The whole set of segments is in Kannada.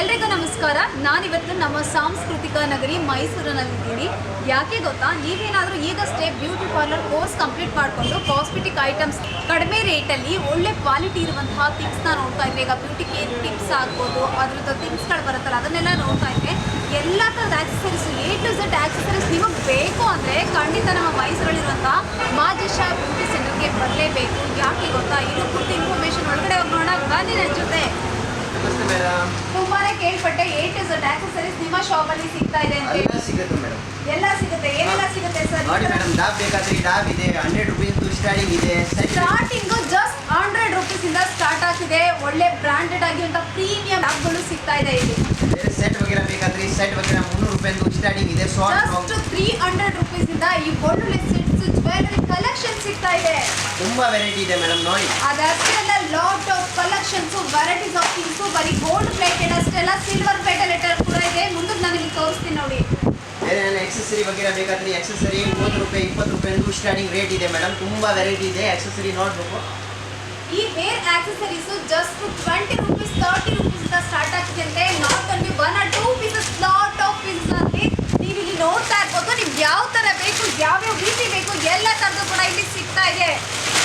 ಎಲ್ರಿಗೂ ನಮಸ್ಕಾರ. ನಾನಿವತ್ತು ನಮ್ಮ ಸಾಂಸ್ಕೃತಿಕ ನಗರಿ ಮೈಸೂರಿನಲ್ಲಿದ್ದೀನಿ. ಯಾಕೆ ಗೊತ್ತಾ? ನೀವೇನಾದರೂ ಈಗಷ್ಟೇ ಬ್ಯೂಟಿ ಪಾರ್ಲರ್ ಕೋರ್ಸ್ ಕಂಪ್ಲೀಟ್ ಮಾಡಿಕೊಂಡು ಕಾಸ್ಮೆಟಿಕ್ ಐಟಮ್ಸ್ ಕಡಿಮೆ ರೇಟಲ್ಲಿ ಒಳ್ಳೆ ಕ್ವಾಲಿಟಿ ಇರುವಂತಹ ಥಿಂಗ್ಸ್ನ ನೋಡ್ತಾ ಇದ್ದೆ ಈಗ ಬ್ಯೂಟಿ ಕೇರ್ ಟಿಪ್ಸ್ ಆಗ್ಬೋದು, ಅದ್ರದ್ದು ಥಿಂಗ್ಸ್ಗಳು ಬರುತ್ತಲ್ಲ, ಅದನ್ನೆಲ್ಲ ನೋಡ್ತಾ ಇದ್ದೆ ಎಲ್ಲ ಥರದ accessories A to Z accessories ನಿಮಗೆ ಬೇಕು ಅಂದರೆ ಖಂಡಿತ ನಮ್ಮ ಮೈಸೂರಲ್ಲಿರುವಂಥ ಮಾಜಿಶಾ ಬ್ಯೂಟಿ ಸೆಂಟರ್ಗೆ ಬರಲೇಬೇಕು. ಯಾಕೆ ಗೊತ್ತಾ? ಇದು ಪೂರ್ತಿ ಇನ್ಫಾರ್ಮೇಷನ್ ಒಳಗಡೆ ಹೋಗೋಣ ಬನ್ನಿ ನನ್ನ ಜೊತೆ. ಮೇಡಮ್ ತುಂಬಾನೇ ಕೇಳ್ಪಟ್ಟೆ ಎ ಟು ಝೆಡ್ ಆಕ್ಸೆಸರೀಸ್ ನಿಮ್ಮ ಶಾಪ್ ಅಲ್ಲಿ ಸಿಗ್ತಾ ಇದೆ ಅಂತ. ಎಲ್ಲ ಸಿಗುತ್ತೆ ಮೇಡಮ್ ಎಲ್ಲ ಸಿಗುತ್ತೆ. ಏನೆಲ್ಲ ಸಿಗುತ್ತೆ ಸರ್ ನೋಡಿ ಮೇಡಮ್ ಡಾಬ್ ಬೇಕಾದ್ರೆ ಡಾಬ್ ಇದೆ ಹಂಡ್ರೆಡ್ ರುಪೀಸ್ ಸ್ಟಾರ್ಟಿಂಗ್ ಇದೆ. Set starting just hundred rupees ಇಂದ ಸ್ಟಾರ್ಟ್ ಆಗ್ತಿದೆ. ಒಳ್ಳೆ ಬ್ರಾಂಡೆಡ್ ಆಗಿರುವಂತ ಪ್ರೀಮಿಯಂ ಗಳು ಸಿಗ್ತಾ ಇದೆ ಇಲ್ಲಿ. ಸೆಟ್ ವಗೇರಾ ಬೇಕಾದ್ರೆ ಸೆಟ್ ವಗೇರಾ ಮುನ್ನೂರು ರೂಪಾಯಿ ಸ್ಟಾರ್ಟಿಂಗ್ ಇದೆ. ಸೊ ತ್ರೀ ಹಂಡ್ರೆಡ್ ರುಪೀಸ್ ಇಂದ ಈ ಗೋಲ್ಡ್ ಸೆಟ್ಸ್ ಜ್ಯುವೆಲರಿ ಕಲೆಕ್ಷನ್ ಸಿಗ್ತಾ ಇದೆ? ತುಂಬಾ ವೆರೈಟಿ ಇದೆ ಮೇಡಮ್ ನೋಡಿ. ಅದಷ್ಟೇ ಅಲ್ಲ lot of collections varieties of things ಬರೀ ಗೋಲ್ಡ್ ಪ್ಲೇಟೆಡ್ ಅಷ್ಟೇ ಅಲ್ಲ ಸಿಲ್ವರ್ ಪ್ಲೇಟೆಡ್ ಕೂಡ ಇದೆ. ಮುಂದಕ್ಕೆ ನಾನು ನಿಮಗೆ ತೋರಿಸ್ತೀನಿ ನೋಡಿ. ಬೇರೆ ಏನು ಎಕ್ಸೆಸರಿ ಬಗ್ಗೆ ಬೇಕಾದ್ರೆ ಎಕ್ಸೆಸರಿ ಮೂವತ್ತು ರೂಪಾಯಿ ಇಪ್ಪತ್ತು ರೂಪಾಯಿಂದ ಸ್ಟಾರ್ಟಿಂಗ್ ರೇಟ್ ಇದೆ ಮೇಡಮ್ ತುಂಬಾ ವೆರೈಟಿ ಇದೆ ಎಕ್ಸೆಸರಿ ನೋಡ್ಬೇಕು. ಈ hair accessories just twenty rupees thirty rupees start ಆಗ್ತಿದೆ ಅಂತೆ. Not only one or two pieces lot of pieces ಅಲ್ಲಿ. ನೋಡ್ತಾ ಇರ್ಬೋದು ನಿಮ್ಗೆ ಯಾವ ತರ ಬೇಕು ಯಾವ್ಯಾವ ರೀತಿ ಬೇಕು ಎಲ್ಲ ತರದು ಕೂಡ ಇಲ್ಲಿ ಸಿಗ್ತಾ ಇದೆ.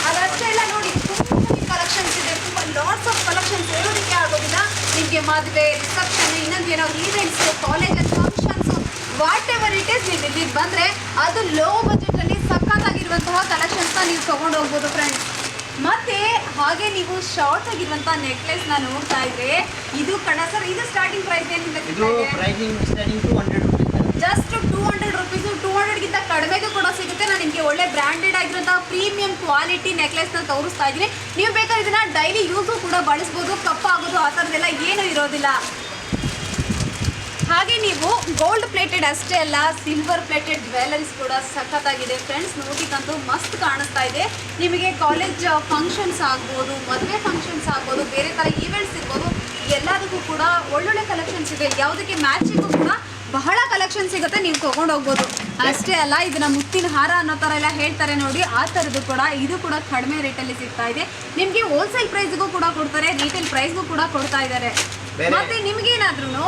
ಅದಷ್ಟೇ ಎಲ್ಲ ನೋಡಿ ತುಂಬ ಕಲೆಕ್ಷನ್ಸ್ ಇದೆ ತುಂಬ ಲಾಟ್ಸ್ ಆಫ್ ಕಲೆಕ್ಷನ್ಸ್ ಹೇಳೋದಕ್ಕೆ ಆಗೋದಿಲ್ಲ. ನಿಮಗೆ ಮದುವೆ ರಿಸೆಪ್ಷನ್ ಇನ್ನೊಂದು ಏನೋ events college functions whatever it is ನೀವು ಇಲ್ಲಿಗೆ ಬಂದರೆ ಅದು ಲೋ ಬಜೆಟಲ್ಲಿ ಸಖತ್ತಾಗಿರುವಂತಹ ಕಲೆಕ್ಷನ್ಸ್ನ ನೀವು ತೊಗೊಂಡು ಹೋಗ್ಬೋದು ಫ್ರೆಂಡ್ಸ್ ಮತ್ತೆ ಹಾಗೆ ನೀವು ಶಾರ್ಟ್ ಆಗಿರುವಂತಹ ನೆಕ್ಲೆಸ್ನ ನೋಡ್ತಾ ಇದ್ರೆ ಇದು ಕಣ ಸರ್ ಇದು ಸ್ಟಾರ್ಟಿಂಗ್ ಪ್ರೈಸ್ ಏನಿದೆ ಇದು pricing starting two hundred rupees two ಹಂಡ್ರೆಡ್ಗಿಂತ ಕಡಿಮೆಗೂ ಕೂಡ ಸಿಗುತ್ತೆ. ನಾನು ನಿಮಗೆ ಒಳ್ಳೆ ಬ್ರ್ಯಾಂಡೆಡ್ ಆಗಿರುವಂತಹ ಪ್ರೀಮಿಯಂ ಕ್ವಾಲಿಟಿ ನೆಕ್ಲೆಸ್ನ ತೋರಿಸ್ತಾ ಇದ್ದೀನಿ. ನೀವು ಬೇಕಾದ್ರೆ ಇದನ್ನ ಡೈಲಿ ಯೂಸು ಕೂಡ ಬಳಸ್ಬೋದು. ಕಪ್ಪಾಗೋದು ಆ ಥರದ್ದೆಲ್ಲ ಏನೂ ಇರೋದಿಲ್ಲ. ಹಾಗೆ ನೀವು ಗೋಲ್ಡ್ ಪ್ಲೇಟೆಡ್ ಅಷ್ಟೇ ಅಲ್ಲ ಸಿಲ್ವರ್ ಪ್ಲೇಟೆಡ್ ಜ್ಯುವೆಲರೀಸ್ ಕೂಡ ಸಖತ್ತಾಗಿದೆ. ಫ್ರೆಂಡ್ಸ್ ನೋಡಿಕ್ಕಂತೂ ಮಸ್ತ್ ಕಾಣಿಸ್ತಾ ಇದೆ. ನಿಮಗೆ ಕಾಲೇಜ್ ಫಂಕ್ಷನ್ಸ್ ಆಗ್ಬೋದು, ಮದುವೆ ಫಂಕ್ಷನ್ಸ್ ಆಗ್ಬೋದು, ಬೇರೆ ಥರ ಈವೆಂಟ್ಸ್ ಇರ್ಬೋದು, ಎಲ್ಲದಕ್ಕೂ ಕೂಡ ಒಳ್ಳೊಳ್ಳೆ ಕಲೆಕ್ಷನ್ಸ್ ಇದೆ. ಯಾವುದಕ್ಕೆ ಮ್ಯಾಚಿಗೂ ಕೂಡ ಬಹಳ ಕಲೆಕ್ಷನ್ ಸಿಗುತ್ತೆ ನೀವು ತಗೊಂಡು ಹೋಗ್ಬೋದು. ಅಷ್ಟೇ ಅಲ್ಲ ಇದನ್ನ ಮುತ್ತಿನ ಹಾರ ಅನ್ನೋ ಥರ ಎಲ್ಲ ಹೇಳ್ತಾರೆ ನೋಡಿ ಆ ಥರದ್ದು ಕೂಡ ಇದು ಕೂಡ ಕಡಿಮೆ ರೇಟಲ್ಲಿ ಸಿಗ್ತಾ ಇದೆ. ನಿಮಗೆ ಹೋಲ್ಸೇಲ್ ಪ್ರೈಸ್ಗೂ ಕೂಡ ಕೊಡ್ತಾರೆ ರೀಟೇಲ್ ಪ್ರೈಸ್ಗೂ ಕೂಡ ಕೊಡ್ತಾ ಇದ್ದಾರೆ. ಮತ್ತೆ ನಿಮ್ಗೇನಾದ್ರೂ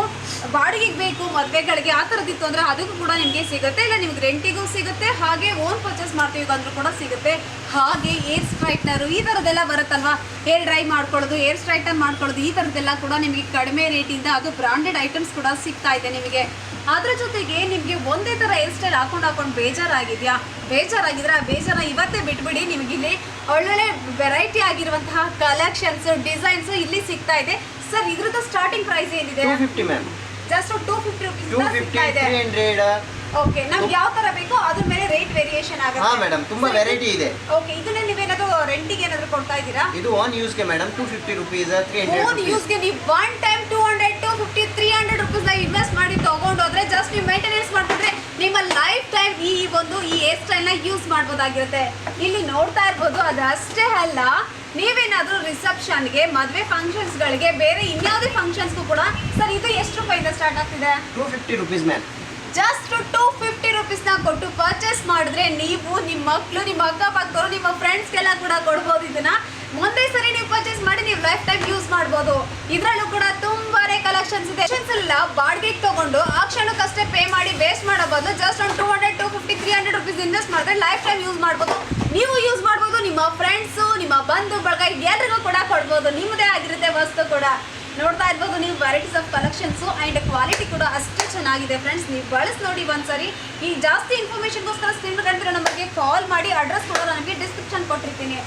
ಬಾಡಿಗೆಗೆ ಬೇಕು ಮದ್ವೆಗಳಿಗೆ ಆ ಥರದ್ದಿತ್ತು ಅಂದ್ರೆ ಅದಕ್ಕೂ ಕೂಡ ನಿಮಗೆ ಸಿಗುತ್ತೆ ಇಲ್ಲ ನಿಮ್ಗೆ ರೆಂಟಿಗೂ ಸಿಗುತ್ತೆ ಹಾಗೆ ಓನ್ ಪರ್ಚೇಸ್ ಮಾಡ್ತೀವಿ ಅಂದ್ರೂ ಕೂಡ ಸಿಗುತ್ತೆ. ಹಾಗೆ ಏರ್ ಸ್ಟ್ರೈಟ್ನರು ಈ ಥರದ್ದೆಲ್ಲ ಬರುತ್ತಲ್ವಾ? ಹೇರ್ ಡ್ರೈ ಮಾಡ್ಕೊಳ್ಳೋದು ಏರ್ ಸ್ಟ್ರೈಟ್ನರ್ ಮಾಡ್ಕೊಳ್ಳೋದು ಈ ಥರದ್ದೆಲ್ಲ ಕೂಡ ನಿಮಗೆ ಕಡಿಮೆ ರೇಟಿಂದ ಅದು ಬ್ರಾಂಡೆಡ್ ಐಟಮ್ಸ್ ಕೂಡ ಸಿಗ್ತಾ ಇದೆ ನಿಮಗೆ. ಅದ್ರ ಜೊತೆಗೆ ನಿಮಗೆ ಒಂದೇ ಥರ ಹೇರ್ ಸ್ಟೈಲ್ ಹಾಕೊಂಡು ಹಾಕೊಂಡು ಬೇಜಾರಾಗಿದೆಯಾ? ಬೇಜಾರಾಗಿದ್ರೆ ಆ ಬೇಜಾರ ಇವತ್ತೇ ಬಿಟ್ಬಿಡಿ ನಿಮಗೆ ಇಲ್ಲಿ ಒಳ್ಳೊಳ್ಳೆ ವೆರೈಟಿ ಆಗಿರುವಂತಹ ಕಲೆಕ್ಷನ್ಸ್ ಡಿಸೈನ್ಸ್ ಇಲ್ಲಿ ಸಿಗ್ತಾ ಇದೆ. ಸರ್ ಇದ್ರದ್ದು ಸ್ಟಾರ್ಟಿಂಗ್ ಪ್ರೈಸ್ ಏನಿದೆ? Just two fifty rupees okay ನಮ್ಗೆ ಯಾವ ತರ ಬೇಕೋ ಅದ್ರ ಮೇಲೆ ರೇಟ್ ವೇರಿಯೇಷನ್ ಆಗುತ್ತೆ. ಹಾ ಮೇಡಮ್ ತುಂಬಾ ವೆರೈಟಿ ಇದೆ. ಓಕೆ ಇದನ್ನ ನೀವು ಏನಾದರೂ ರೆಂಟ್ಗೆ ಏನಾದರೂ ಕೊಡ್ತಾ ಇದೀರಾ ಇದು ಆನ್ ಯೂಸ್ಗೆ ಮೇಡಮ್ 250 ರೂಪೀಸ್ 300 ಓನ್ ಯೂಸ್ಗೆ ನೀವು one time two rupees invest ಮಾಡಿ ತಗೊಂಡೋದ್ರೆ ಜಸ್ಟ್ ನೀವು ಮೇಂಟೆನೆನ್ಸ್ ಮಾಡ್ತಿದ್ರೆ ನಿಮ್ಮ ಲೈಫ್ ಟೈಮ್ ಈ ಒಂದು ಈ ಹೇರ್ ಸ್ಟೈಲ್ನ ಯೂಸ್ ಮಾಡ್ಬೋದಾಗಿರುತ್ತೆ. ಇಲ್ಲಿ ನೋಡ್ತಾ ಇರ್ಬೋದು ಅದು ಅಷ್ಟೇ ಅಲ್ಲ ನೀವೇನಾದ್ರೂ ರಿಸೆಪ್ಷನ್ಗೆ ಮದುವೆ ಫಂಕ್ಷನ್ಸ್ಗಳಿಗೆ ಬೇರೆ ಇನ್ಯಾವುದೇ ಫಂಕ್ಷನ್ಸ್ಗೂ ಕೂಡ ಸರ್ ಇದು ಎಷ್ಟು ರೂಪಾಯಿಂದ ಸ್ಟಾರ್ಟ್ ಆಗ್ತಿದೆ? Two fifty rupees ma'am just two fifty ರುಪೀಸ್ನ ಕೊಟ್ಟು ಪರ್ಚೇಸ್ ಮಾಡಿದ್ರೆ ನೀವು ನಿಮ್ಮ ಮಕ್ಕಳು ನಿಮ್ಮ ಅಕ್ಕಪಕ್ಕದವರು ನಿಮ್ಮ ಫ್ರೆಂಡ್ಸ್ಗೆಲ್ಲ ಕೂಡ ಕೊಡ್ಬೋದು ಇದನ್ನ. ಒಂದೇ ಸರಿ ನೀವು ಪರ್ಚೇಸ್ ಮಾಡಿ ನೀವು ಲೈಫ್ ಟೈಮ್ ಯೂಸ್ ಮಾಡ್ಬೋದು. ಇದರಲ್ಲೂ ಕೂಡ ತುಂಬಾನೇ ಕಲೆಕ್ಷನ್ಸ್ ಇದೆ. ಎಲ್ಲ ಬಾಡಿಗೆಗೆ ತಗೊಂಡು ಆ ಕ್ಷಣಕ್ಕಷ್ಟೇ ಪೇ ಮಾಡಿ ವೇಸ್ಟ್ ಮಾಡೋ ಬದಲು ಜಸ್ಟ್ ಒಂದು two hundred two fifty three hundred rupees invest ಮಾಡಿದ್ರೆ ಲೈಫ್ ಟೈಮ್ ಯೂಸ್ ಮಾಡ್ಬೋದು. ನೀವು ಯೂಸ್ ಮಾಡ್ಬೋದು, ನಿಮ್ಮ ಫ್ರೆಂಡ್ಸು ನಿಮ್ಮ ಬಂಧು ಬಳಗ ಎಲ್ಲರಿಗೂ ಕೂಡ ಕೊಡ್ಬೋದು. ನಿಮ್ಮದೇ ಆಗಿರುತ್ತೆ ವಸ್ತು ಕೂಡ. ನೋಡ್ತಾ ಇರ್ಬೋದು, ನೀವು varieties of collections and quality ಕೂಡ ಅಷ್ಟೇ ಚೆನ್ನಾಗಿದೆ ಫ್ರೆಂಡ್ಸ್ ನೀವು ಬಳಸಿ ನೋಡಿ ಒಂದ್ಸರಿ. ಈ ಜಾಸ್ತಿ ಇನ್ಫಾರ್ಮೇಷನ್ಗೋಸ್ಕರ ಸ್ಕ್ರೀನ್ ಕಂಡಿರೋ ನಮಗೆ ಕಾಲ್ ಮಾಡಿ. ಅಡ್ರೆಸ್ ಕೂಡ ನನಗೆ ಡಿಸ್ಕ್ರಿಪ್ಷನ್ ಕೊಟ್ಟಿರ್ತೀನಿ.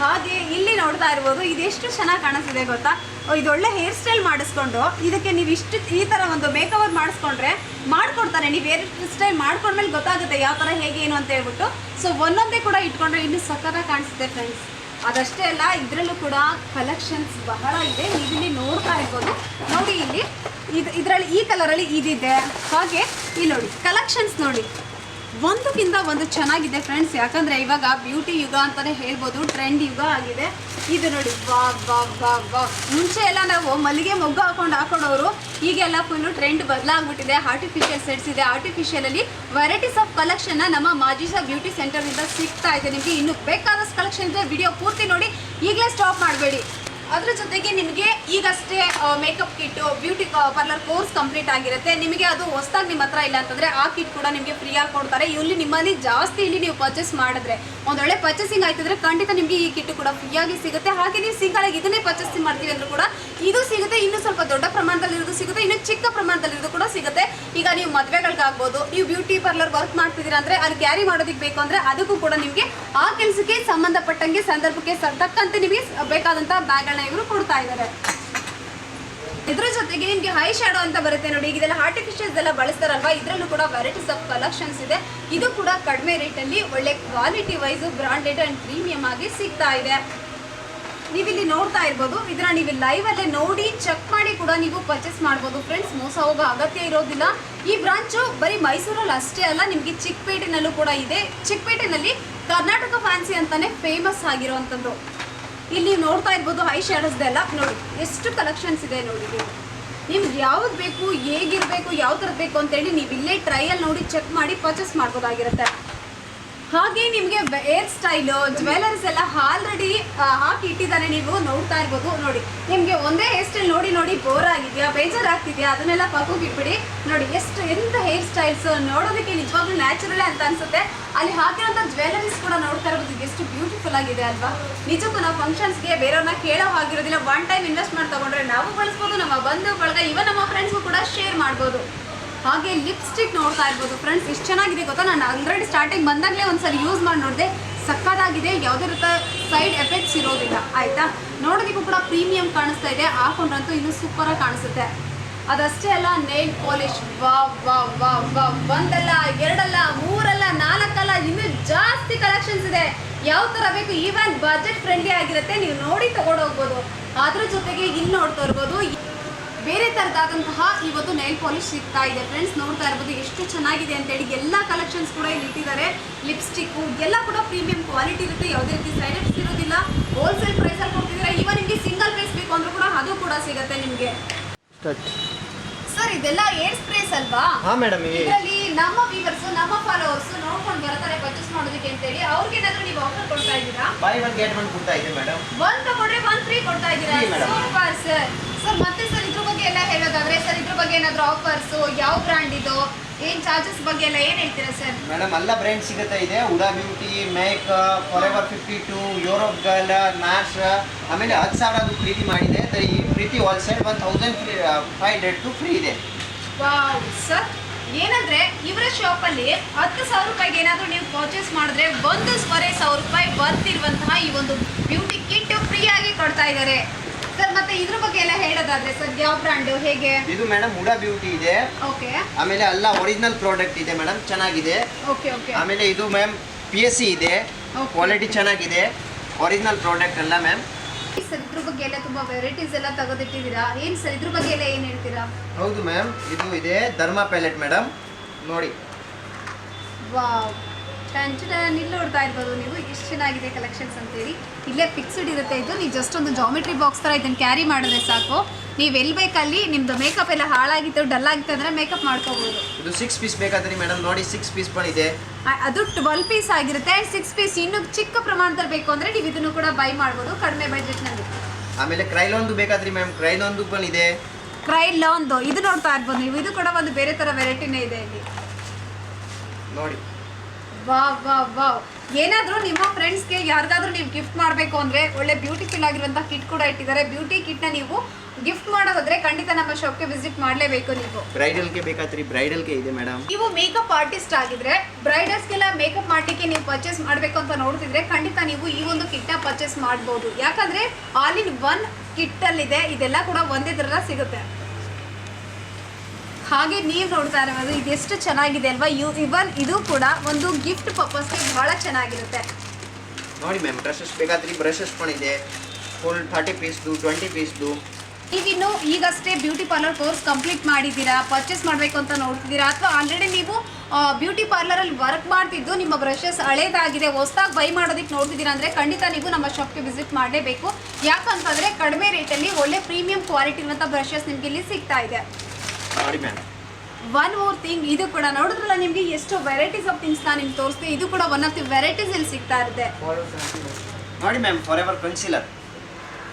ಹಾಗೆ ಇಲ್ಲಿ ನೋಡ್ತಾ ಇರ್ಬೋದು ಇದೆಷ್ಟು ಚೆನ್ನಾಗಿ ಕಾಣಿಸ್ತಿದೆ ಗೊತ್ತಾ? ಇದೊಳ್ಳೆ ಹೇರ್ ಸ್ಟೈಲ್ ಮಾಡಿಸ್ಕೊಂಡು, ಇದಕ್ಕೆ ನೀವು ಇಷ್ಟು, ಈ ಥರ ಒಂದು ಮೇಕವರ್ ಮಾಡಿಸ್ಕೊಂಡ್ರೆ ಮಾಡ್ಕೊಡ್ತಾರೆ. ನೀವು ಹೇರ್ ಸ್ಟೈಲ್ ಮಾಡ್ಕೊಂಡ್ಮೇಲೆ ಗೊತ್ತಾಗುತ್ತೆ ಯಾವ ಥರ ಹೇಗೆ, ಏನು ಅಂತ ಹೇಳ್ಬಿಟ್ಟು. ಸೊ ಒಂದೊಂದೇ ಕೂಡ ಇಟ್ಕೊಂಡ್ರೆ ಇನ್ನೂ ಸಖತ್ತಾಗಿ ಕಾಣಿಸುತ್ತೆ ಫ್ರೆಂಡ್ಸ್ ಅದಷ್ಟೇ ಅಲ್ಲ, ಇದರಲ್ಲೂ ಕೂಡ ಕಲೆಕ್ಷನ್ಸ್ ಬಹಳ ಇದೆ. ನೀವಿಲ್ಲಿ ನೋಡ್ತಾ ಇರ್ಬೋದು. ನೋಡಿ ಇಲ್ಲಿ, ಇದು, ಇದರಲ್ಲಿ ಈ ಕಲರಲ್ಲಿ ಇದಿದೆ. ಹಾಗೆ ಇಲ್ಲಿ ನೋಡಿ ಕಲೆಕ್ಷನ್ಸ್ ನೋಡಿ. ಒಂದಕ್ಕಿಂತ ಒಂದು ಚೆನ್ನಾಗಿದೆ ಫ್ರೆಂಡ್ಸ್ ಯಾಕಂದ್ರೆ ಇವಾಗ ಬ್ಯೂಟಿ ಯುಗ ಅಂತಾನೆ ಹೇಳ್ಬೋದು ಟ್ರೆಂಡ್ ಯುಗ ಆಗಿದೆ. ಇದು ನೋಡಿ ಬಾ ಬಾ ಬಾ ಬಾ ಮುಂಚೆ ಎಲ್ಲ ನಾವು ಮಲ್ಲಿಗೆ ಮೊಗ್ಗು ಹಾಕೊಂಡು ಹಾಕೊಂಡವರು ಈಗೆಲ್ಲ ಫುಲ್ಲು ಟ್ರೆಂಡ್ ಬದಲಾಗ್ಬಿಟ್ಟಿದೆ ಆರ್ಟಿಫಿಷಿಯಲ್ ಸೆಟ್ಸ್ ಇದೆ. ಆರ್ಟಿಫಿಷಿಯಲಲ್ಲಿ ವೆರೈಟೀಸ್ ಆಫ್ ಕಲೆಕ್ಷನ್ನ ನಮ್ಮ ಮಾಜಿಸಾ ಬ್ಯೂಟಿ ಸೆಂಟರ್ನಿಂದ ಸಿಗ್ತಾ ಇದೆ. ನಿಮಗೆ ಇನ್ನು ಬೇಕಾದಷ್ಟು ಕಲೆಕ್ಷನ್ ಇದೆ ವಿಡಿಯೋ ಪೂರ್ತಿ ನೋಡಿ, ಈಗಲೇ ಸ್ಟಾಪ್ ಮಾಡಬೇಡಿ. ಅದ್ರ ಜೊತೆಗೆ ನಿಮಗೆ ಈಗಷ್ಟೇ makeup kit beauty parlour course complete ಆಗಿರುತ್ತೆ. ನಿಮಗೆ ಅದು ಹೊಸದಾಗಿ ನಿಮ್ಮ ಹತ್ರ ಇಲ್ಲ ಅಂತಂದ್ರೆ ಆ ಕಿಟ್ ಕೂಡ ನಿಮಗೆ ಫ್ರೀ ಆಗಿ ಕೊಡ್ತಾರೆ. ಇಲ್ಲಿ ನಿಮ್ಮಲ್ಲಿ ಜಾಸ್ತಿ ಇಲ್ಲಿ ನೀವು ಪರ್ಚೇಸ್ ಮಾಡಿದ್ರೆ, ಒಂದೊಳ್ಳೆ ಪರ್ಚೇಸಿಂಗ್ ಆಯ್ತಿದ್ರೆ ಖಂಡಿತ ನಿಮಗೆ ಈ ಕಿಟ್ ಕೂಡ ಫ್ರೀಯಾಗಿ ಸಿಗುತ್ತೆ. ಹಾಗೆ ನೀವು ಸಿಂಗಲ್ ಆಗಿ ಇದನ್ನೇ ಪರ್ಚೇಸ್ ಮಾಡ್ತೀವಿ ಅಂದ್ರೂ ಕೂಡ ಇದು ಸಿಗುತ್ತೆ. ಇನ್ನು ಸ್ವಲ್ಪ ದೊಡ್ಡ ಪ್ರಮಾಣದಲ್ಲಿ ಇರೋದು ಸಿಗುತ್ತೆ. ಇನ್ನು ಚಿಕ್ಕ ಪ್ರಮಾಣದಲ್ಲಿ ಇರೋದು ಕೂಡ ಸಿಗುತ್ತೆ. ಈಗ ನೀವು ಮದುವೆಗಳಿಗಾಗ್ಬೋದು, ನೀವು ಬ್ಯೂಟಿ ಪಾರ್ಲರ್ ವರ್ಕ್ ಮಾಡ್ತಿದ್ದೀರಾ ಅಂದ್ರೆ ಅಲ್ಲಿ ಕ್ಯಾರಿ ಮಾಡೋದಕ್ಕೆ ಬೇಕು ಅಂದರೆ ಅದಕ್ಕೂ ಕೂಡ ನಿಮಗೆ ಆ ಕೆಲಸಕ್ಕೆ ಸಂಬಂಧಪಟ್ಟಂಗೆ ಸಂದರ್ಭಕ್ಕೆ ತಕ್ಕಂತೆ ನಿಮಗೆ ಬೇಕಾದಂತ ಬ್ಯಾಗ್ಗಳನ್ನ ಇವರು ಕೊಡ್ತಾ ಇದ್ದಾರೆ ಇದ್ರ ಜೊತೆಗೆ ನಿಮಗೆ ಹೈ ಶ್ಯಾಡೋ ಅಂತ ಬರುತ್ತೆ ನೋಡಿ ಇದೆಲ್ಲ ಆರ್ಟಿಫಿಷಿಯಲ್ಸ್ ಎಲ್ಲ ಬಳಸ್ತಾರಲ್ವಾ? ಇದರಲ್ಲೂ ಕೂಡ ವೆರೈಟೀಸ್ ಆಫ್ ಕಲೆಕ್ಷನ್ಸ್ ಇದೆ. ಇದು ಕೂಡ ಕಡಿಮೆ ರೇಟಲ್ಲಿ ಒಳ್ಳೆ quality wise branded and premium ಆಗಿ ಸಿಗ್ತಾ ಇದೆ. ನೀವಿಲ್ಲಿ ನೋಡ್ತಾ ಇರ್ಬೋದು ಇದನ್ನ ನೀವು ಲೈವ್ ಅಲ್ಲೇ ನೋಡಿ ಚೆಕ್ ಮಾಡಿ ಕೂಡ ನೀವು ಪರ್ಚೇಸ್ ಮಾಡ್ಬೋದು. ಫ್ರೆಂಡ್ಸ್ ಮೋಸ ಹೋಗೋ ಅಗತ್ಯ ಇರೋದಿಲ್ಲ. ಈ ಬ್ರಾಂಚು ಬರೀ ಮೈಸೂರಲ್ಲಿ ಅಷ್ಟೇ ಅಲ್ಲ, ನಿಮಗೆ ಚಿಕ್ಕಪೇಟೆನಲ್ಲೂ ಕೂಡ ಇದೆ. ಚಿಕ್ಕಪೇಟೆನಲ್ಲಿ ಕರ್ನಾಟಕ ಫ್ಯಾನ್ಸಿ ಅಂತಾನೆ ಫೇಮಸ್ ಆಗಿರುವಂಥದ್ದು. ಇಲ್ಲಿ ನೋಡ್ತಾ ಇರ್ಬೋದು ಐ ಶಾಡೋಸ್ದೆಲ್ಲ ನೋಡಿ, ಎಷ್ಟು ಕಲೆಕ್ಷನ್ಸ್ ಇದೆ ನೋಡಿ ನೀವು. ನಿಮ್ಗೆ ಯಾವ್ದು ಬೇಕು, ಹೇಗಿರಬೇಕು, ಯಾವ ಥರದ್ದು ಬೇಕು ಅಂತೇಳಿ ನೀವು ಇಲ್ಲೇ ಟ್ರಯಲ್ ನೋಡಿ ಚೆಕ್ ಮಾಡಿ ಪರ್ಚೇಸ್ ಮಾಡ್ಬೋದಾಗಿರುತ್ತೆ. ಹಾಗೆ ನಿಮಗೆ ಹೇರ್ ಸ್ಟೈಲು ಜ್ಯುವೆಲರ್ಸ್ ಎಲ್ಲ ಆಲ್ರೆಡಿ ಹಾಕಿ ಇಟ್ಟಿದ್ದಾರೆ ನೀವು, ನೋಡ್ತಾ ಇರ್ಬೋದು. ನೋಡಿ, ನಿಮಗೆ ಒಂದೇ ಹೇರ್ ಸ್ಟೈಲ್ ನೋಡಿ ನೋಡಿ ಬೋರ್ ಆಗಿದೆಯಾ, ಬೇಜಾರಾಗ್ತಿದೆಯಾ? ಅದನ್ನೆಲ್ಲ ಪಕ್ಕಕ್ಕೆ ಇಟ್ಬಿಡಿ. ನೋಡಿ, ಎಷ್ಟು, ಎಂತ ಹೇರ್ ಸ್ಟೈಲ್ಸ್ ನೋಡೋದಕ್ಕೆ ನಿಜವಾಗ್ಲೂ ನ್ಯಾಚುರಲ್ ಅಂತ ಅನ್ಸುತ್ತೆ. ಅಲ್ಲಿ ಹಾಕಿರೋಂಥ ಜ್ಯುವೆಲರೀಸ್ ಕೂಡ ನೋಡ್ತಾ ಇರ್ಬೋದು. ಎಷ್ಟು ಬ್ಯೂಟಿಫುಲ್ ಆಗಿದೆ ಅಲ್ವಾ? ನಿಜಕ್ಕೂ ನಾವು ಫಂಕ್ಷನ್ಸ್ಗೆ ಬೇರೆಯವ್ರನ್ನ ಕೇಳೋ ಆಗಿರೋದಿಲ್ಲ ಒನ್ ಟೈಮ್ ಇನ್ವೆಸ್ಟ್ ಮಾಡಿ ತಗೊಂಡ್ರೆ ನಾವು ಬಳಸ್ಬೋದು. ನಮ್ಮ ಬಂಧು ಬಳಗ ಇವನ್ ನಮ್ಮ ಮಾಡ್ಬೋದು ಹಾಗೆ ಲಿಪ್ಸ್ಟಿಕ್ ನೋಡ್ತಾ ಇರ್ಬೋದು. ಫ್ರೆಂಡ್ಸ್ ಎಷ್ಟು ಚೆನ್ನಾಗಿದೆ ಗೊತ್ತಾ? ನಾನು ಆಲ್ರೆಡಿ ಸ್ಟಾರ್ಟಿಂಗ್ ಬಂದಾಗಲೇ ಒಂದ್ಸರಿ ಯೂಸ್ ಮಾಡಿ ನೋಡಿದೆ. ಸಕ್ಕತ್ತಾಗಿದೆ, ಯಾವುದೇ ರೀತಿ ಸೈಡ್ ಎಫೆಕ್ಟ್ಸ್ ಇರೋದಿಲ್ಲ. ಆಯಿತಾ? ನೋಡೋದಕ್ಕೂ ಕೂಡ ಪ್ರೀಮಿಯಂ ಕಾಣಿಸ್ತಾ ಇದೆ. ಹಾಕೊಂಡ್ರಂತೂ ಇನ್ನೂ ಸೂಪರಾಗಿ ಕಾಣಿಸುತ್ತೆ. ಅದಷ್ಟೇ ಅಲ್ಲ ನೇಲ್ ಪಾಲಿಶ್ ವಾ ವಾ ವಾ ವಾ ಒಂದಲ್ಲ, ಎರಡಲ್ಲ, ಮೂರಲ್ಲ, ನಾಲ್ಕಲ್ಲ, ಇನ್ನೂ ಜಾಸ್ತಿ ಕಲೆಕ್ಷನ್ಸ್ ಇದೆ. ಯಾವ ಥರ ಬೇಕು? ಈವನ್ ಬಜೆಟ್ ಫ್ರೆಂಡ್ಲಿ ಆಗಿರುತ್ತೆ. ನೀವು ನೋಡಿ ತೊಗೊಂಡು ಹೋಗ್ಬೋದು. ಅದ್ರ ಜೊತೆಗೆ ಇಲ್ಲಿ ನೋಡ್ತಾ ಇರ್ಬೋದು ಬೇರೆ ಥರದಾದಂತಹ ಇವತ್ತು ನೈಲ್ ಪಾಲಿಶ್ ಸಿಗ್ತಾ ಇದೆ. ಫ್ರೆಂಡ್ಸ್ ನೋಡ್ತಾ ಇರ್ಬೋದು ಎಷ್ಟು ಚೆನ್ನಾಗಿದೆ ಅಂತೇಳಿ ಎಲ್ಲ ಕಲೆಕ್ಷನ್ಸ್ ಕೂಡ ಇಲ್ಲಿ ಇಟ್ಟಿದ್ದಾರೆ. ಲಿಪ್ಸ್ಟಿಕ್ಕು ಎಲ್ಲ ಕೂಡ ಪ್ರೀಮಿಯಂ ಕ್ವಾಲಿಟಿ ಇರುತ್ತೆ. ಯಾವುದೇ ರೀತಿ ಸೈಡ್ ಎಫೆಕ್ಟ್ಸ್ ಇರೋದಿಲ್ಲ ಹೋಲ್ಸೇಲ್ ಪ್ರೈಸಲ್ಲಿ ಕೊಡ್ತಿದ್ದಾರೆ. ಇವನ್ ನಿಮಗೆ ಸಿಂಗಲ್ ಪ್ರೈಸ್ ಬೇಕು ಅಂದ್ರೂ ಕೂಡ ಅದು ಕೂಡ ಸಿಗುತ್ತೆ ನಿಮಗೆ. ಸರ್ ಇದೆಲ್ಲ ಏರ್ ಸ್ಪ್ರೇಸ್ ಅಲ್ವಾ? ಹಾ ಮೇಡಮ್ ಇದರಲ್ಲಿ ನಮ್ಮ ವ್ಯೂವರ್ಸ್ ನಮ್ಮ ಫಾಲೋವರ್ಸ್ ನೋಡ್ಕೊಂಡು ಬರ್ತಾರೆ ಪರ್ಚೇಸ್ ಮಾಡೋದಕ್ಕೆ ಅಂತೇಳಿ ಅವ್ರಿಗೆ ಏನಾದ್ರು ನೀವು ಆಫರ್ ಕೊಡ್ತಾ ಇದ್ದೀರಾ? ಬೈ ಒನ್ ಗೆಟ್ ಒನ್ ಕೊಡ್ತಾ ಇದೆ ಮೇಡಮ್ ಒನ್ ತಗೊಂಡ್ರೆ ಒನ್ ಫ್ರೀ ಕೊಡ್ತಾ ಇದ್ದೀರಾ. ಸೂಪರ್ ಸರ್ ಸರ್ ಮತ್ತೆ ಸರ್ ಇದ್ರ ಬಗ್ಗೆ ಎಲ್ಲ ಹೇಳೋದಾದ್ರೆ ಸರ್ ಇದ್ರ ಬಗ್ಗೆ ಏನಾದ್ರು ಆಫರ್ಸ್ ಯಾವ ಬ್ರ್ಯಾಂಡ್ ಇದು? ಏನ್ ಚಾರ್ಜಸ್ ಬಗ್ಗೆ ಎಲ್ಲ ಏನ್ ಹೇಳ್ತೀರಾ ಸರ್ ಮೇಡಮ್ ಎಲ್ಲ ಬ್ರ್ಯಾಂಡ್ ಸಿಗುತ್ತೆ ಇದೆ? Huda beauty make for ever fifty two Europe girl ನಾಶ್ ಆಮೇಲೆ ಹತ್ತು ಸಾವಿರ ಅದು ಪ್ರೀತಿ ಮಾಡಿದೆ. ಈ ಪ್ರೀತಿ wholesale one thousand free five hundred two free ಇದೆ. ವಾವ್ ಸರ್ ಏನಂದ್ರೆ ಇವರ ಶಾಪ್ ಅಲ್ಲಿ ಹತ್ತು ಸಾವಿರ ರೂಪಾಯಿಗೆ ಏನಾದರೂ ನೀವು ಪರ್ಚೇಸ್ ಮಾಡಿದ್ರೆ ಒಂದು ಸಾವಿರ ರೂಪಾಯಿ ಬರ್ತಿರುವಂತಹ ಈ ಒಂದು ಬ್ಯೂಟಿ ಕಿಟ್ ಫ್ರೀ ಆಗಿ ಕೊಡ್ತಾ ಇದ್ದಾರೆ. ಸರ್ ಮತ್ತೆ ಇದ್ರ ಬಗ್ಗೆ ಎಲ್ಲ ಹೇಳೋದಾದ್ರೆ ಸರ್ ಯಾವ ಬ್ರಾಂಡ್ ಹೇಗೆ? ಇದು ಮೇಡಮ್ ಉಡಾ ಬ್ಯೂಟಿ ಇದೆ. ಓಕೆ. ಆಮೇಲೆ ಅಲ್ಲ ಒರಿಜಿನಲ್ ಪ್ರಾಡಕ್ಟ್ ಇದೆ ಮೇಡಮ್ ಚೆನ್ನಾಗಿದೆ. Okay okay. ಆಮೇಲೆ ಇದು ಮ್ಯಾಮ್ ಪಿ ಎಸ್ ಸಿ ಇದೆ. ಕ್ವಾಲಿಟಿ ಚೆನ್ನಾಗಿದೆ. ಒರಿಜಿನಲ್ ಪ್ರಾಡಕ್ಟ್ ಅಲ್ಲ ಮ್ಯಾಮ್ ಸರ್ ಇದ್ರ ಬಗ್ಗೆ ಎಲ್ಲ ತುಂಬಾ ವೆರೈಟೀಸ್ ಎಲ್ಲ ತೆಗೆದಿಟ್ಟಿದ್ದೀರಾ? ಏನು ಸರ್ ಇದ್ರ ಬಗ್ಗೆ ಎಲ್ಲ ಏನ್ ಹೇಳ್ತೀರಾ? ಹೌದು ಮ್ಯಾಮ್ ಇದು ಇದೆ ಧರ್ಮ ಪ್ಯಾಲೆಟ್ ಮೇಡಮ್ ನೋಡಿ. ವಾವ್ ಇಲ್ಲಿ ನೋಡ್ತಾ ಇರ್ಬೋದು ನೀವು. ಎಷ್ಟು ಚೆನ್ನಾಗಿದೆ ಕಲೆಕ್ಷನ್ಸ್ ಅಂತೇಳಿ. ಇಲ್ಲೇ ಫಿಕ್ಸ್ಡ್ ಇರುತ್ತೆ ಇದು. ನೀವು ಜಸ್ಟ್ ಒಂದು ಜಾಮಿಟ್ರಿ ಬಾಕ್ಸ್ ಥರ ಇದನ್ನು ಕ್ಯಾರಿ ಮಾಡಿದ್ರೆ ಸಾಕು. ನೀವು ಎಲ್ಲಿ ಬೇಕಲ್ಲಿ ನಿಮ್ದು ಮೇಕಪ್ ಎಲ್ಲ ಹಾಳಾಗಿತ್ತು ಡಲ್ ಆಗಿತ್ತು ಅಂದರೆ ಮೇಕಪ್ ಮಾಡ್ಕೋಬೋದು. ಇದು ಸಿಕ್ಸ್ ಪೀಸ್ ಬೇಕಾದ್ರೆ ಮೇಡಮ್ ನೋಡಿ ಸಿಕ್ಸ್ ಪೀಸ್ ಆ- ಅದು ಟ್ವೆಲ್ ಪೀಸ್ ಆಗಿರುತ್ತೆ. ಆ್ಯಂಡ್ ಸಿಕ್ಸ್ ಪೀಸ್ ಇನ್ನೂ ಚಿಕ್ಕ ಪ್ರಮಾಣದಲ್ಲಿ ಬೇಕು ಅಂದರೆ ನೀವು ಇದನ್ನು ಕೂಡ ಬೈ ಮಾಡ್ಬೋದು. ಕಡಿಮೆ ಬಜೆಟ್ನಲ್ಲಿ ಆಮೇಲೆ ಕ್ರೈಲೊಂದು ಬೇಕಾದ್ರಿ ಮ್ಯಾಮ್ ಕ್ರೈಲೊಂದು ಬಂದಿದೆ ಕ್ರೈ ಲಾಂದು ಇದು ನೋಡ್ತಾ ಇರ್ಬೋದು ನೀವು. ಇದು ಕೂಡ ಒಂದು ಬೇರೆ ಥರ ವೆರೈಟಿನೇ ಇದೆ ಇಲ್ಲಿ. ನೋಡಿ. ವಾ ವಾ ವಾವ್. ಏನಾದರೂ ನಿಮ್ಮ ಫ್ರೆಂಡ್ಸ್ಗೆ ಯಾರಿಗಾದ್ರೂ ನೀವು ಗಿಫ್ಟ್ ಮಾಡಬೇಕು ಅಂದರೆ ಒಳ್ಳೆ ಬ್ಯೂಟಿಫುಲ್ ಆಗಿರುವಂಥ ಕಿಟ್ ಕೂಡ ಇಟ್ಟಿದ್ದಾರೆ. ಬ್ಯೂಟಿ ಕಿಟ್ನ ನೀವು ಗಿಫ್ಟ್ ಮಾಡೋದಾದ್ರೆ ಖಂಡಿತ ನಮ್ಮ ಶಾಪ್ಗೆ ವಿಸಿಟ್ ಮಾಡಲೇಬೇಕು ನೀವು. ಬ್ರೈಡಲ್ಗೆ ಬೇಕಾದ್ರಿ ಬ್ರೈಡಲ್ಗೆ ಇದೆ ಮೇಡಮ್ ನೀವು ಮೇಕಪ್ ಆರ್ಟಿಸ್ಟ್ ಆಗಿದ್ರೆ ಬ್ರೈಡಲ್ಸ್ಗೆಲ್ಲ ಮೇಕಪ್ ಮಾಡಲಿಕ್ಕೆ ನೀವು ಪರ್ಚೇಸ್ ಮಾಡಬೇಕು ಅಂತ ನೋಡ್ತಿದ್ರೆ ಖಂಡಿತ ನೀವು ಈ ಒಂದು ಕಿಟ್ನ ಪರ್ಚೇಸ್ ಮಾಡ್ಬೋದು. ಯಾಕಂದ್ರೆ ಆಲ್ ಇನ್ ಒನ್ ಕಿಟ್ಟಲ್ಲಿದೆ ಇದೆಲ್ಲ ಕೂಡ ಒಂದೇ ಥರ ಸಿಗುತ್ತೆ. ಹಾಗೆ ನೀವು ನೋಡ್ತಾ ಇರೋದು ಇದೆಷ್ಟು ಚೆನ್ನಾಗಿದೆ ಅಲ್ವಾ? ಯು ಇವನ್ ಇದು ಕೂಡ ಒಂದು ಗಿಫ್ಟ್ ಪರ್ಪಸ್ಗೆ ಬಹಳ ಚೆನ್ನಾಗಿರುತ್ತೆ. ನೋಡಿ ಮ್ಯಾಮ್ ಬ್ರಷಸ್ ಬೇಕಾದ್ರೆ ಬ್ರಷಸ್ ಬಂದಿದೆ ಫುಲ್ ಥರ್ಟಿ ಪೀಸ್ದು ಟ್ವೆಂಟಿ ಪೀಸ್ದು ನೀವಿನ್ನು ಈಗಷ್ಟೇ ಬ್ಯೂಟಿ ಪಾರ್ಲರ್ ಕೋರ್ಸ್ ಕಂಪ್ಲೀಟ್ ಮಾಡಿದ್ದೀರಾ? ಪರ್ಚೇಸ್ ಮಾಡಬೇಕು ಅಂತ ನೋಡ್ತಿದ್ದೀರಾ? ಅಥವಾ ಆಲ್ರೆಡಿ ನೀವು ಬ್ಯೂಟಿ ಪಾರ್ಲರಲ್ಲಿ ವರ್ಕ್ ಮಾಡ್ತಿದ್ದು ನಿಮ್ಮ ಬ್ರಷಸ್ ಹಳೇದಾಗಿದೆ ಹೊಸದಾಗಿ ಬೈ ಮಾಡೋದಕ್ಕೆ ನೋಡ್ತಿದ್ದೀರಾ ಅಂದರೆ ಖಂಡಿತ ನೀವು ನಮ್ಮ ಶಾಪ್ಗೆ ವಿಸಿಟ್ ಮಾಡಲೇಬೇಕು. ಯಾಕಂತಂದರೆ ಕಡಿಮೆ ರೇಟಲ್ಲಿ ಒಳ್ಳೆ ಪ್ರೀಮಿಯಂ ಕ್ವಾಲಿಟಿ ಇರುವಂಥ ಬ್ರಷಸ್ ನಿಮಗೆ ಇಲ್ಲಿ ಸಿಗ್ತಾ ಇದೆ. ನೋಡಿ ಮ್ಯಾಮ್ ಒನ್ ಮೋರ್ ಥಿಂಗ್ ಇದು ಕೂಡ ನೋಡಿದ್ರಲ್ಲ ನಿಮಗೆ? ಎಷ್ಟು ವೆರೈಟೀಸ್ ಆಫ್ ಥಿಂಗ್ಸ್ ನಾನು ನಿಮ್ಗೆ ತೋರಿಸ್ತೀನಿ. ಇದು ಕೂಡ ಒನ್ ಆಫ್ ದಿ ವೆರೈಟೀಸ್ ಇಲ್ಲಿ ಸಿಗ್ತಾ ಇದೆ ನೋಡಿ ma'am for ever concealer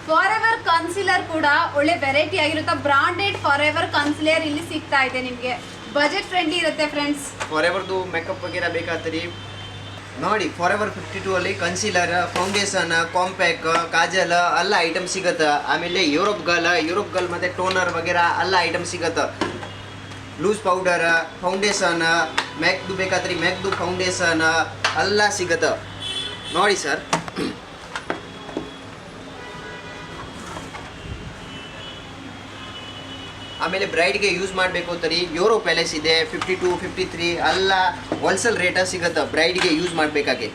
for ever concealer ಕೂಡ ಒಳ್ಳೆ ವೆರೈಟಿ ಆಗಿರುತ್ತೆ. ಬ್ರಾಂಡೆಡ್ ಫಾರ್ ಎವರ್ ಕನ್ಸೀಲರ್ ಇಲ್ಲಿ ಸಿಗ್ತಾ ಇದೆ ನಿಮಗೆ. ಬಜೆಟ್ ಫ್ರೆಂಡ್ಲಿ ಇರುತ್ತೆ ಫ್ರೆಂಡ್ಸ್ ಫಾರ್ ಎವರ್ದು ಮೇಕಪ್ ವಗೇರ ಬೇಕಾಗ್ತದೆ ನೋಡಿ ಫಾರ್ ಎವರ್ ಫಿಫ್ಟಿ ಟೂ ಅಲ್ಲಿ ಕನ್ಸೀಲರ್ ಫೌಂಡೇಶನ್ ಕಾಂಪ್ಯಾಕ್ ಕಾಜಲ್ ಎಲ್ಲ ಐಟಮ್ ಸಿಗತ್ತೆ. ಆಮೇಲೆ ಯುರೋಪ್ ಗಲ್ ಯುರೋಪ್ ಗರ್ಲ್ ಮತ್ತೆ ಟೋನರ್ ವಗೇರ ಎಲ್ಲ ಐಟಮ್ ಸಿಗತ್ತೆ. ಲೂಸ್ ಪೌಡರ, ಫೌಂಡೇಶನ್, ಮ್ಯಾಕ್ದು ಬೇಕಾದ್ರೆ ಮ್ಯಾಕ್ದು ಫೌಂಡೇಶನ್, ಎಲ್ಲ ಸಿಗತ್ತೆ. ನೋಡಿ ಸರ್. ಆಮೇಲೆ ಬ್ರೈಡ್ಗೆ ಯೂಸ್ ಮಾಡಬೇಕು ಅಂತರಿ ಯೂರೋ ಪ್ಯಾಲೇಸ್ ಇದೆ ಫಿಫ್ಟಿ ಟು ಫಿಫ್ಟಿ ತ್ರೀ ಎಲ್ಲ ಹೋಲ್ಸೇಲ್ ರೇಟ ಸಿಗತ್ತೆ ಬ್ರೈಡ್ಗೆ ಯೂಸ್ ಮಾಡಬೇಕಾಗಿ.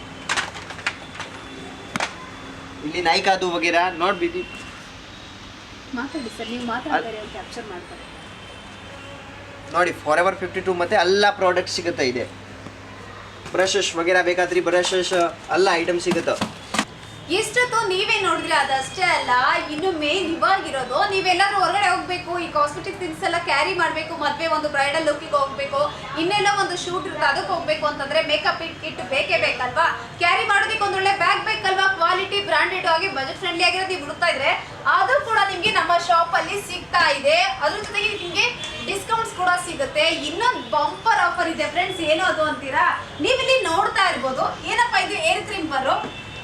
ಇಲ್ಲಿ ನಾಯ್ಕಾದು ವಗೇರಾ ನೋಡ್ಬಿದ್ದೀವಿ ಮಾತಾಡಿ ಸರ್, ನೀವು ಮಾತಾಡ್ತಾರೆ ಕ್ಯಾಪ್ಚರ್ ಮಾಡ್ತಾರೆ. ನೋಡಿ ಫಾರ್ ಎವರ್ ಫಿಫ್ಟಿ ಟು ಮತ್ತೆ ಎಲ್ಲ ಪ್ರಾಡಕ್ಟ್ ಸಿಗುತ್ತೆ ಇದೆ. ಬ್ರಷಸ್ ವಗೇರಾ ಬೇಕಾದ್ರಿ ಬ್ರಷಸ್ ಎಲ್ಲ ಐಟಮ್ ಸಿಗುತ್ತೆ. ಇಷ್ಟೊತ್ತು ನೀವೇ ನೋಡಿದ್ರೆ ಅದಷ್ಟೇ ಅಲ್ಲ, ಇನ್ನು ಮೇನ್ ಇವಾಗಿರೋದು, ನೀವೆಲ್ಲಾದ್ರೂ ಹೊರಗಡೆ ಹೋಗ್ಬೇಕು, ಈ ಕಾಸ್ಮೆಟಿಕ್ ಥಿಂಗ್ಸ್ ಎಲ್ಲ ಕ್ಯಾರಿ ಮಾಡಬೇಕು, ಮದುವೆ ಒಂದು ಬ್ರೈಡಲ್ ಲುಕ್ಕಿಗೆ ಹೋಗ್ಬೇಕು, ಇನ್ನೆಲ್ಲ ಒಂದು ಶೂಟ್ ಇರುತ್ತೆ, ಅದಕ್ಕೆ ಹೋಗ್ಬೇಕು ಅಂತಂದ್ರೆ ಮೇಕಪ್ ಕಿಟ್ ಬೇಕೇ ಬೇಕಲ್ವಾ? ಕ್ಯಾರಿ ಮಾಡೋದಕ್ಕೆ ಒಂದೊಳ್ಳೆ ಬ್ಯಾಗ್ ಬೇಕಲ್ವಾ? ಕ್ವಾಲಿಟಿ ಬ್ರಾಂಡೆಡ್ ಆಗಿ ಬಜೆಟ್ ಫ್ರೆಂಡ್ಲಿ ಆಗಿರೋದು ನೀವು ಹುಡುಕ್ತಾ ಇದ್ರೆ, ಅದು ಕೂಡ ನಿಮ್ಗೆ ನಮ್ಮ ಶಾಪ್ ಅಲ್ಲಿ ಸಿಗ್ತಾ ಇದೆ. ಅದ್ರ ಜೊತೆಗೆ ನಿಮ್ಗೆ ಕೂಡ ಸಿಗುತ್ತೆ. ಇನ್ನೊಂದು ಬಂಪರ್ ಆಫರ್ ಇದೆ ಫ್ರೆಂಡ್ಸ್ ಏನು ಅದು ಅಂತೀರಾ? ನೀವಿಲ್ಲಿ ನೋಡ್ತಾ ಇರ್ಬೋದು. ಏನಪ್ಪ ಇದು ಏರ್ ಕ್ರಿಂಪರ್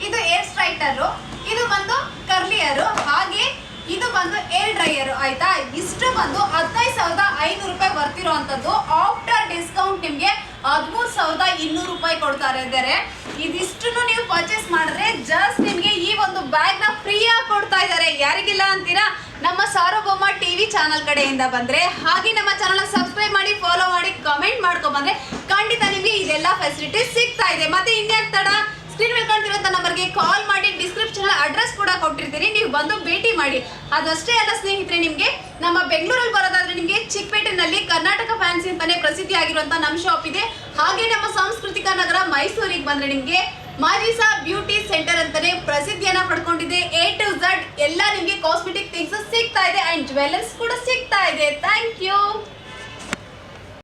ಇದು ಏರ್ ಸ್ಟ್ರೈಟರ್ ಇದು ಬಂದು ಕರ್ಲಿಯರ್ ಹಾಗೆ ಇದು ಬಂದು ಏರ್ ಡ್ರೈಯರ್ ಆಯ್ತಾ? ಇಷ್ಟು ಬಂದು ಹದಿನೈದು ಸಾವಿರದ ಐನೂರು ರೂಪಾಯಿ ಬರ್ತಿರೋವಂಥದ್ದು ಆಫ್ಟರ್ ಡಿಸ್ಕೌಂಟ್ ನಿಮಗೆ ಹದಿಮೂರು ಸಾವಿರದ ಇನ್ನೂರು ರೂಪಾಯಿ ಕೊಡ್ತಾರೆ ಇದ್ದಾರೆ ಇದಿಷ್ಟನ್ನು ನೀವು ಪರ್ಚೇಸ್ ಮಾಡಿದ್ರೆ ಜಸ್ಟ್ ನಿಮಗೆ ಈ ಒಂದು ಬ್ಯಾಗ್ನ ಫ್ರೀ ಆಗಿ ಕೊಡ್ತಾ ಇದ್ದಾರೆ. ಯಾರಿಗಿಲ್ಲ ಅಂತೀರಾ? ನಮ್ಮ ಸಾರ್ವಭೌಮ ಟಿವಿ ಚಾನಲ್ ಕಡೆಯಿಂದ ಬಂದ್ರೆ, ಹಾಗೆ ನಮ್ಮ ಚಾನಲ್ ಸಬ್ಸ್ಕ್ರೈಬ್ ಮಾಡಿ ಫಾಲೋ ಮಾಡಿ ಕಮೆಂಟ್ ಮಾಡ್ಕೊಂಡ್ ಬಂದ್ರೆ ಖಂಡಿತ ನಿಮಗೆ ಇದೆಲ್ಲ ಫೆಸಿಲಿಟೀಸ್ ಸಿಗ್ತಾ ಇದೆ. ಮತ್ತೆ ಇನ್ಯಾಕ್ ತಡ? ಸ್ಕ್ರೀನ್ ಮೇಲೆ ಕಾಣ್ತಿರೋ ನಂಬರ್ಗೆ ಕಾಲ್ ಮಾಡಿ ಕೂಡ ಕೊಟ್ಟಿರ್ತೀನಿ. ನೀವು ಬಂದು ಭೇಟಿ ಮಾಡಿ. ಅದಷ್ಟೇ ಅಲ್ಲ ಸ್ನೇಹಿತರೆ, ನಿಮಗೆ ನಮ್ಮ ಬೆಂಗಳೂರಲ್ಲಿ ಬರೋದಾದ್ರೆ ನಿಮಗೆ ಚಿಕ್ಕಪೇಟೆನಲ್ಲಿ ಕರ್ನಾಟಕ ಫ್ಯಾನ್ಸಿ ಅಂತಾನೆ ಪ್ರಸಿದ್ಧಿ ಆಗಿರುವಂಥ ನಮ್ಮ ಶಾಪ್ ಇದೆ. ಹಾಗೆ ನಮ್ಮ ಸಾಂಸ್ಕೃತಿಕ ನಗರ ಮೈಸೂರಿಗೆ ಬಂದ್ರೆ ನಿಮಗೆ ಮಾಜಿಸಾ ಬ್ಯೂಟಿ ಸೆಂಟರ್ ಅಂತಾನೆ ಪ್ರಸಿದ್ಧಿಯನ್ನ ಪಡ್ಕೊಂಡಿದೆ. ಎ ಟು ಝಡ್ ಎಲ್ಲ ನಿಮಗೆ ಕಾಸ್ಮೆಟಿಕ್ ಥಿಂಗ್ಸ್ ಸಿಗ್ತಾ ಇದೆ. ಅಂಡ್ ಜ್ಯುವೆಲ್ಲರ್ಸ್ ಕೂಡ ಸಿಗ್ತಾ ಇದೆ. Thank you